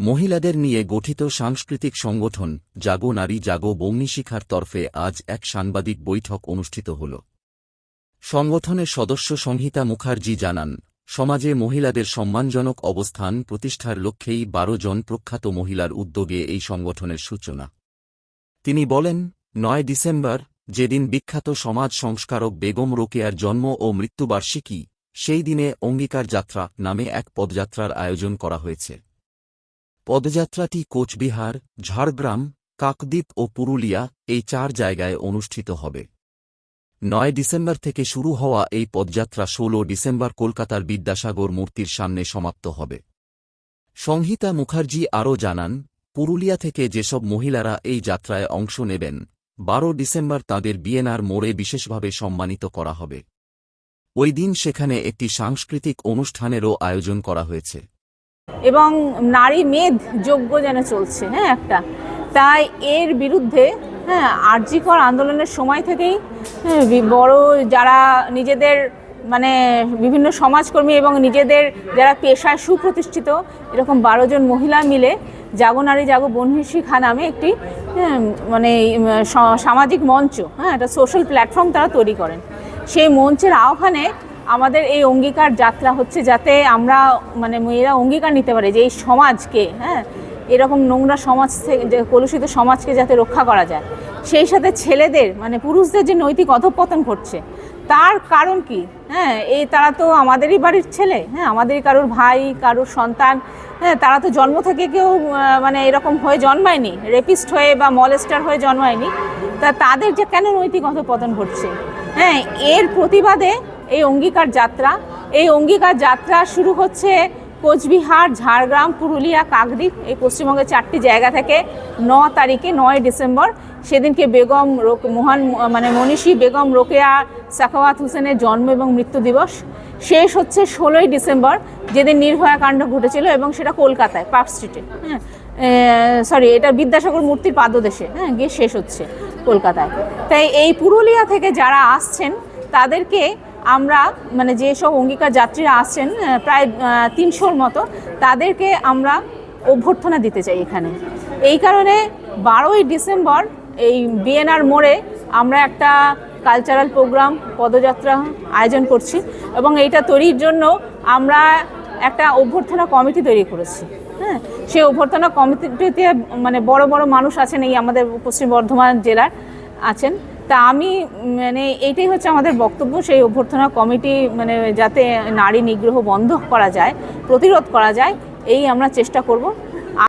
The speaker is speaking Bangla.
মহিলাদের নিয়ে গঠিত সাংস্কৃতিক সংগঠন জাগো নারী জাগো বগ্নিশিখার তরফে আজ এক সাংবাদিক বৈঠক অনুষ্ঠিত হল। সংগঠনের সদস্য সংহিতা মুখার্জি জানান, সমাজে মহিলাদের সম্মানজনক অবস্থান প্রতিষ্ঠার লক্ষ্যেই বারো জন প্রখ্যাত মহিলার উদ্যোগে এই সংগঠনের সূচনা। তিনি বলেন, নয় ডিসেম্বর, যেদিন বিখ্যাত সমাজ সংস্কারক বেগম রোকেয়ার জন্ম ও মৃত্যুবার্ষিকী, সেই দিনে অঙ্গীকার যাত্রা নামে এক পদযাত্রার আয়োজন করা হয়েছে। পদযাত্রাটি কোচবিহার, ঝাড়গ্রাম, কাকদ্বীপ ও পুরুলিয়া এই চার জায়গায় অনুষ্ঠিত হবে। নয় ডিসেম্বর থেকে শুরু হওয়া এই পদযাত্রা ষোলো ডিসেম্বর কলকাতার বিদ্যাসাগর মূর্তির সামনে সমাপ্ত হবে। সংহিতা মুখার্জি আরও জানান, পুরুলিয়া থেকে যেসব মহিলারা এই যাত্রায় অংশ নেবেন, বারো ডিসেম্বর তাঁদের বিএনআর মোড়ে বিশেষভাবে সম্মানিত করা হবে। ওই দিন সেখানে একটি সাংস্কৃতিক অনুষ্ঠানেরও আয়োজন করা হয়েছে। এবং নারী মেদ যোগ্য যেন চলছে হ্যাঁ একটা। তাই এর বিরুদ্ধে হ্যাঁ আর্যিকর আন্দোলনের সময় থেকেই হ্যাঁ, বড় যারা নিজেদের মানে বিভিন্ন সমাজকর্মী এবং নিজেদের যারা পেশায় সুপ্রতিষ্ঠিত এরকম বারো জন মহিলা মিলে জাগো নারী জাগো বনহিসিখা নামে একটি হ্যাঁ, মানে সামাজিক মঞ্চ হ্যাঁ একটা সোশ্যাল প্ল্যাটফর্ম তারা তৈরি করেন। সেই মঞ্চের আহ্বানে আমাদের এই অঙ্গীকার যাত্রা হচ্ছে যাতে আমরা মানে মেয়েরা অঙ্গীকার নিতে পারে যে এই সমাজকে হ্যাঁ এরকম নোংরা সমাজ থেকে যে কলুষিত সমাজকে যাতে রক্ষা করা যায়। সেই সাথে ছেলেদের মানে পুরুষদের যে নৈতিক অধঃপতন ঘটছে, তার কারণ কি? হ্যাঁ এই তারা তো আমাদেরই বাড়ির ছেলে হ্যাঁ আমাদেরই কারোর ভাই, কারোর সন্তান হ্যাঁ তারা তো জন্ম থেকে কেউ মানে এরকম হয়ে জন্মায়নি, রেপিস্ট হয়ে বা মলেস্টার হয়ে জন্মায়নি। তা তাদের যে কেন নৈতিক অধঃপতন ঘটছে? হ্যাঁ এর প্রতিবাদে এই অঙ্গীকার যাত্রা। এই অঙ্গীকার যাত্রা শুরু হচ্ছে কোচবিহার, ঝাড়গ্রাম, পুরুলিয়া, কাকদ্বীপ, এই পশ্চিমবঙ্গের চারটি জায়গা থেকে ন তারিখে, নয় ডিসেম্বর। সেদিনকে বেগম রোক, মহান মানে মনীষী বেগম রোকেয়া সাখাওয়াত হোসেনের জন্ম এবং মৃত্যু দিবস। শেষ হচ্ছে ষোলোই ডিসেম্বর, যেদিন নির্ভয়া কাণ্ড ঘটেছিল এবং সেটা কলকাতায়, পার্ক স্ট্রিটে হ্যাঁ। সরি এটা বিদ্যাসাগর মূর্তির পাদদেশে হ্যাঁ গিয়ে শেষ হচ্ছে কলকাতায়। তাই এই পুরুলিয়া থেকে যারা আসছেন, তাদেরকে আমরা মানে যেসব অঙ্গীকার যাত্রীরা আসছেন প্রায় তিনশোর মতো, তাদেরকে আমরা অভ্যর্থনা দিতে চাই এখানে। এই কারণে বারোই ডিসেম্বর এই বিএনআর মোড়ে আমরা একটা কালচারাল প্রোগ্রাম, পদযাত্রা আয়োজন করছি এবং এইটা তৈরির জন্য আমরা একটা অভ্যর্থনা কমিটি তৈরি করেছি। হ্যাঁ সেই অভ্যর্থনা কমিটিতে মানে বড় বড় মানুষ আছেন এই আমাদের পশ্চিম বর্ধমান জেলার আছেন। তা আমি মানে এটাই হচ্ছে আমাদের বক্তব্য, সেই অভ্যর্থনা কমিটি মানে যাতে নারী নিগ্রহ বন্ধ করা যায়, প্রতিরোধ করা যায়, এই আমরা চেষ্টা করব।